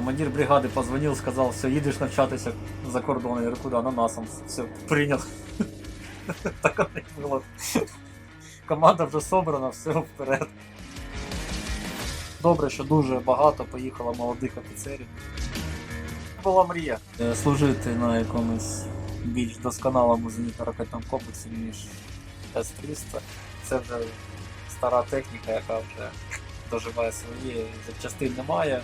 Командир бригади позвонив, сказав, все, їдеш навчатися за кордон. Я говорю? На насам. Все, прийняв. Так воно і було. Команда вже собрана, все вперед. Добре, що дуже багато поїхало молодих офіцерів. Була мрія е, служити на якомусь більш досконалому зенітно-ракетному комплексі, ніж С-300. Це вже стара техніка, яка вже доживає свої, запчастин немає.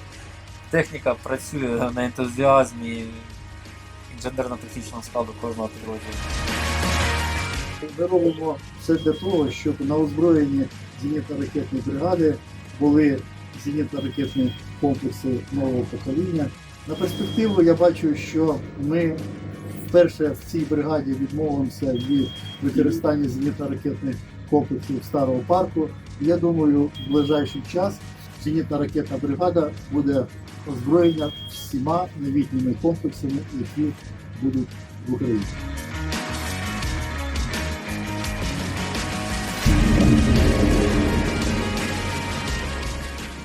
Техніка працює на ентузіазмі інженерно-технічного складу кожного підрозділу. Ми робимо все для того, щоб на озброєнні зенітно-ракетної бригади були зенітно-ракетні комплекси нового покоління. На перспективу я бачу, що ми вперше в цій бригаді відмовимося від використання зенітно-ракетних комплексів старого парку. Я думаю, в ближайший час зенітно-ракетна бригада буде озброєна всіма новітніми комплексами, які будуть в Україні.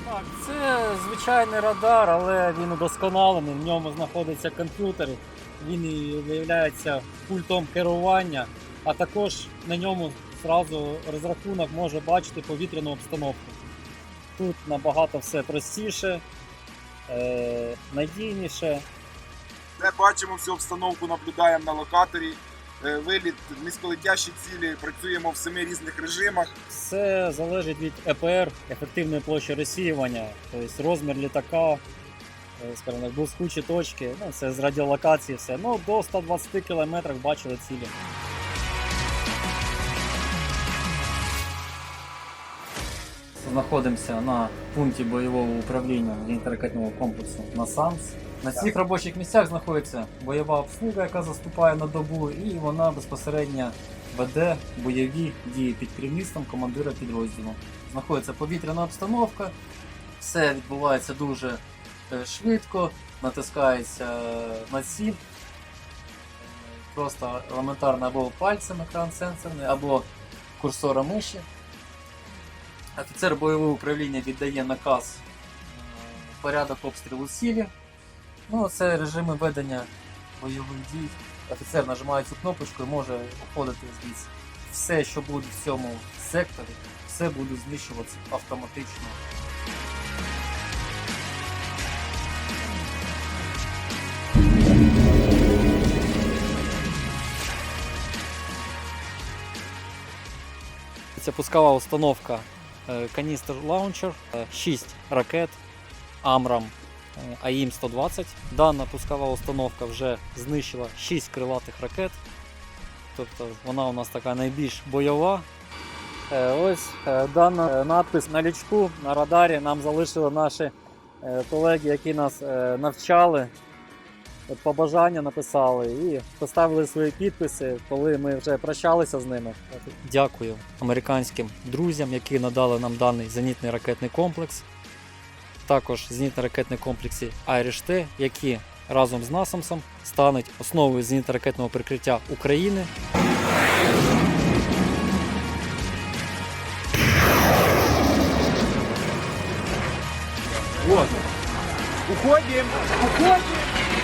Так, це звичайний радар, але він удосконалений. В ньому знаходиться комп'ютер. Він і виявляється пультом керування, а також на ньому зразу розрахунок може бачити повітряну обстановку. Тут набагато все простіше, е, надійніше. Де бачимо всю обстановку, наблюдаємо на локаторі. Е, Виліт низьколетящі цілі, працюємо в семи різних режимах. Все залежить від ЕПР, ефективної площі розсіювання, тобто розмір літака, е, скажімо так, блискучі точки, ну, це з радіолокації все. Ну, до 120 км бачили цілі. Знаходимося на пункті бойового управління зенітно-ракетного комплексу на САМС. На цих робочих місцях знаходиться бойова обслуга, яка заступає на добу, і вона безпосередньо веде бойові дії під керівництвом командира підрозділу. Знаходиться повітряна обстановка, все відбувається дуже е, швидко, натискається на ціль. Е, Просто елементарно або пальцем екран сенсорний, або курсором миші. Офіцер бойового управління віддає наказ е, порядок обстрілу цілі. Ну, це режими ведення бойових дій. Офіцер нажимає цю кнопочку і може уходити звідси. Все, що буде в цьому секторі, все буде знищуватися автоматично. Це пускова установка каністр лаунчер, 6 ракет Амрам АІМ 120. Дана пускова установка вже знищила 6 крилатих ракет. Тобто вона у нас така найбільш бойова. Е, Ось е, дана е, надпис на лічку на радарі нам залишили наші е, колеги, які нас е, навчали. Побажання написали і поставили свої підписи, коли ми вже прощалися з ними. Дякую американським друзям, які надали нам даний зенітний ракетний комплекс. Також зенітно-ракетні комплексі Irish-T, які разом з Насамсом стануть основою зенітно-ракетного прикриття України. Вот. Уходим! Уходим!